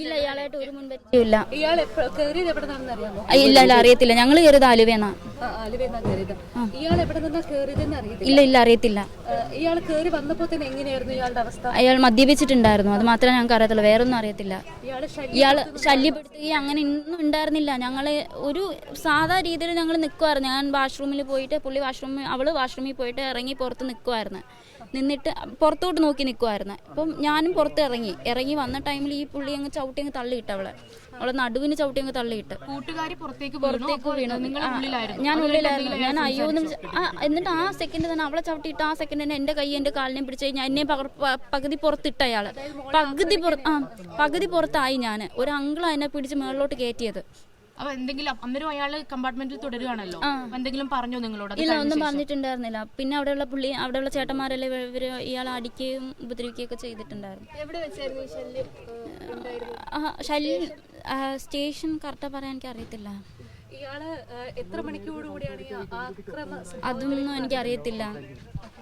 ഇല്ല ഇയാളായിട്ട് ഒരു മുൻപരിചയം ഇല്ല ഇല്ല ഇല്ല അറിയത്തില്ല. ഞങ്ങൾ കയറിയത് ആലുവേന്നാ ഇല്ല ഇല്ല അറിയത്തില്ല. ഇയാൾ കയറി വന്നപ്പോ തന്നെ എങ്ങനെയായിരുന്നു ഇയാളുടെ അവസ്ഥ? അയാൾ മദ്യപിച്ചിട്ടുണ്ടായിരുന്നു. അത് മാത്രമേ ഞങ്ങൾക്ക് അറിയത്തുള്ളൂ വേറൊന്നും അറിയത്തില്ല. ഇയാൾ ശല്യപ്പെടുത്തുകയും അങ്ങനെ ഒന്നും ഉണ്ടായിരുന്നില്ല. ഞങ്ങൾ ഒരു സാധാ രീതിയിൽ ഞങ്ങൾ നിൽക്കുമായിരുന്നു ഞാൻ വാഷ്റൂമിൽ പോയിട്ട് പുള്ളി വാഷ്റൂമിൽ അവൾ വാഷ്റൂമിൽ പോയിട്ട് ഇറങ്ങി പുറത്ത് നിൽക്കുമായിരുന്നു നിന്നിട്ട് പുറത്തോട്ട് നോക്കി നിൽക്കുമായിരുന്നു അപ്പം ഞാനും പുറത്ത് ഇറങ്ങി. ഇറങ്ങി വന്ന ടൈമിൽ ഈ പുള്ളി അങ്ങ് ചവിട്ടി അങ്ങ് തള്ളിയിട്ട് അവളെ. അവളെ നടുവിന് ചവിട്ടി അങ്ങ് തള്ളിയിട്ട്. പുറത്തേക്ക് പുറത്തേക്ക് വീണു. ഞാൻ ഉള്ളിലായിരുന്നു. ഞാൻ അയ്യോ എന്നിട്ട് ആ സെക്കൻഡ് തന്നെ അവളെ ചവിട്ടിയിട്ട് ആ സെക്കൻഡ് തന്നെ എന്റെ കൈ എന്റെ കാലിനെ പിടിച്ച് ഞാൻ എന്നെ പകുതി പുറത്തിട്ട അയാൾ പകുതി പുറത്ത് ആ പകുതി പുറത്തായി ഞാൻ ഒരു അങ്കിളാ എന്നെ പിടിച്ച് മേളിലോട്ട് കയറ്റിയത്. അപ്പൊ എന്തെങ്കിലും അന്നേരം അയാൾ കമ്പാർട്ട്മെന്റിൽ തുടരുകയാണല്ലോ. എന്തെങ്കിലും പറഞ്ഞോ നിങ്ങളോട്? ഇല്ല ഒന്നും പറഞ്ഞിട്ടുണ്ടായിരുന്നില്ല. പിന്നെ അവിടെയുള്ള പുള്ളി അവിടെയുള്ള ചേട്ടന്മാരെല്ലാം ഇയാൾ ഇവർ ഇയാളെ അടിക്കുകയും ഉപദ്രവിക്കുകയും ഒക്കെ ചെയ്തിട്ടുണ്ടായിരുന്നു ശല്യം സ്റ്റേഷൻ കറക്റ്റാ പറയാൻ എനിക്ക് അറിയത്തില്ല. ഇയാൾ എത്ര മണിക്കൂർ കൂടിയാണ് ഈ ആക്രമ അതൊന്നും എനിക്ക് അറിയത്തില്ല.